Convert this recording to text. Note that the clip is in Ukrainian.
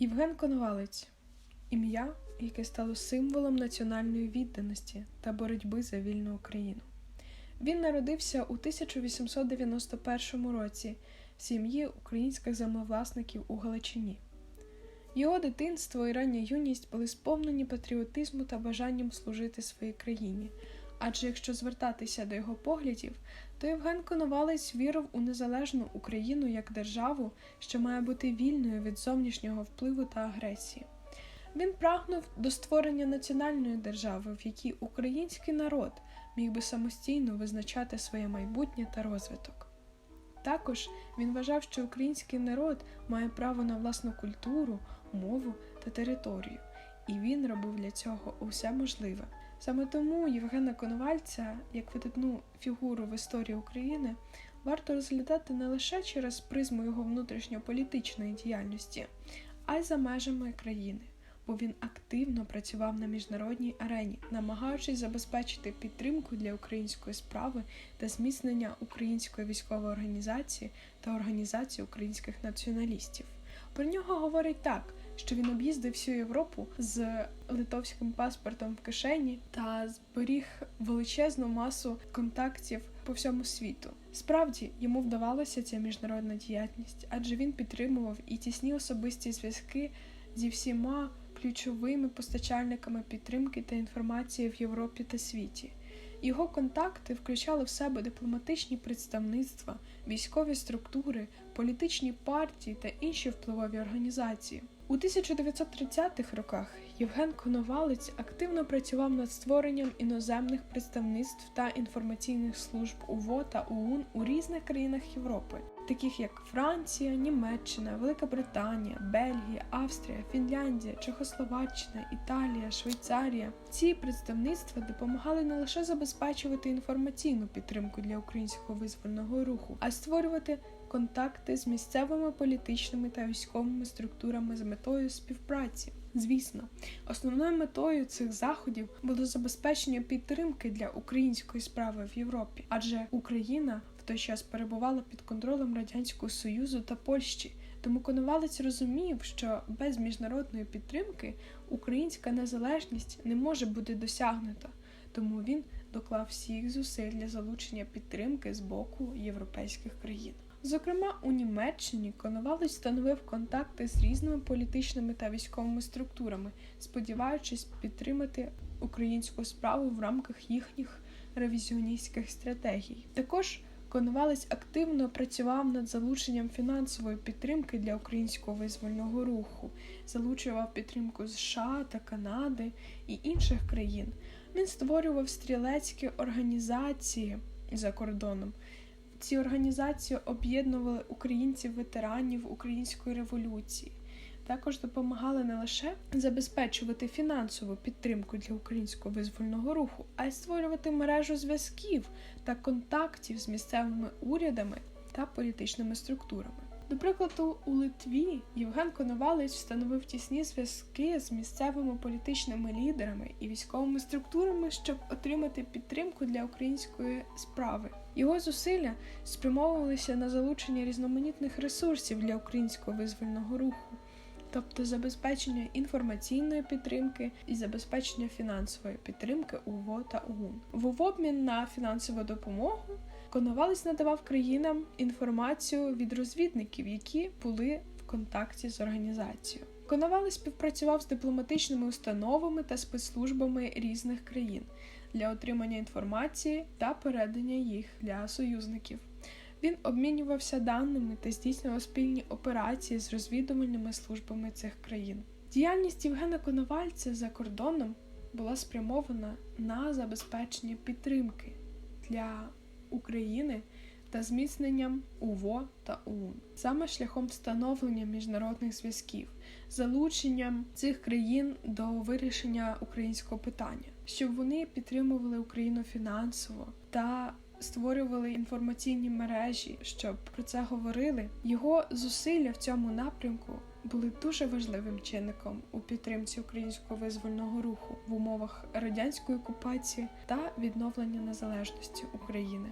Євген Коновалець ім'я, яке стало символом національної відданості та боротьби за вільну Україну. Він народився у 1891 році в сім'ї українських землевласників у Галичині. Його дитинство і рання юність були сповнені патріотизму та бажанням служити своїй країні. Адже якщо звертатися до його поглядів, то Євген Коновалець вірив у незалежну Україну як державу, що має бути вільною від зовнішнього впливу та агресії. Він прагнув до створення національної держави, в якій український народ міг би самостійно визначати своє майбутнє та розвиток. Також він вважав, що український народ має право на власну культуру, мову та територію, і він робив для цього усе можливе. Саме тому Євгена Коновальця, як видатну фігуру в історії України, варто розглядати не лише через призму його внутрішньополітичної діяльності, а й за межами країни, бо він активно працював на міжнародній арені, намагаючись забезпечити підтримку для української справи та зміцнення української військової організації та організації українських націоналістів. Про нього говорять так, що він об'їздив всю Європу з литовським паспортом в кишені та зберіг величезну масу контактів по всьому світу. Справді йому вдавалася ця міжнародна діяльність, адже він підтримував і тісні особисті зв'язки зі всіма ключовими постачальниками підтримки та інформації в Європі та світі. Його контакти включали в себе дипломатичні представництва, військові структури, політичні партії та інші впливові організації. У 1930-х роках Євген Коновалець активно працював над створенням іноземних представництв та інформаційних служб УВО та ОУН у різних країнах Європи, таких як Франція, Німеччина, Велика Британія, Бельгія, Австрія, Фінляндія, Чехословаччина, Італія, Швейцарія. Ці представництва допомагали не лише забезпечувати інформаційну підтримку для українського визвольного руху, а й створювати контакти з місцевими політичними та військовими структурами з метою співпраці. Звісно, основною метою цих заходів було забезпечення підтримки для української справи в Європі, адже Україна той час перебувала під контролем радянського союзу та Польщі. Тому Коновалець розумів, що без міжнародної підтримки українська незалежність не може бути досягнута. Тому він доклав всіх зусиль для залучення підтримки з боку європейських країн. Зокрема, у Німеччині Коновалець встановив контакти з різними політичними та військовими структурами, сподіваючись підтримати українську справу в рамках їхніх ревізіоністських стратегій. Також Коновалець активно працював над залученням фінансової підтримки для українського визвольного руху, залучував підтримку США та Канади і інших країн. Він створював стрілецькі організації за кордоном. Ці організації об'єднували українців-ветеранів української революції. Також допомагали не лише забезпечувати фінансову підтримку для українського визвольного руху, а й створювати мережу зв'язків та контактів з місцевими урядами та політичними структурами. До прикладу, у Литві Євген Коновалець встановив тісні зв'язки з місцевими політичними лідерами і військовими структурами, щоб отримати підтримку для української справи. Його зусилля спрямовувалися на залучення різноманітних ресурсів для українського визвольного руху, тобто забезпечення інформаційної підтримки і забезпечення фінансової підтримки УВО та ОУН. В обмін на фінансову допомогу Коновалець надавав країнам інформацію від розвідників, які були в контакті з організацією. Коновалець співпрацював з дипломатичними установами та спецслужбами різних країн для отримання інформації та передання їх для союзників. Він обмінювався даними та здійснював спільні операції з розвідувальними службами цих країн. Діяльність Євгена Коновальця за кордоном була спрямована на забезпечення підтримки для України та зміцненням УВО та ОУН, саме шляхом встановлення міжнародних зв'язків, залученням цих країн до вирішення українського питання, щоб вони підтримували Україну фінансово та створювали інформаційні мережі, щоб про це говорили. Його зусилля в цьому напрямку були дуже важливим чинником у підтримці українського визвольного руху в умовах радянської окупації та відновлення незалежності України.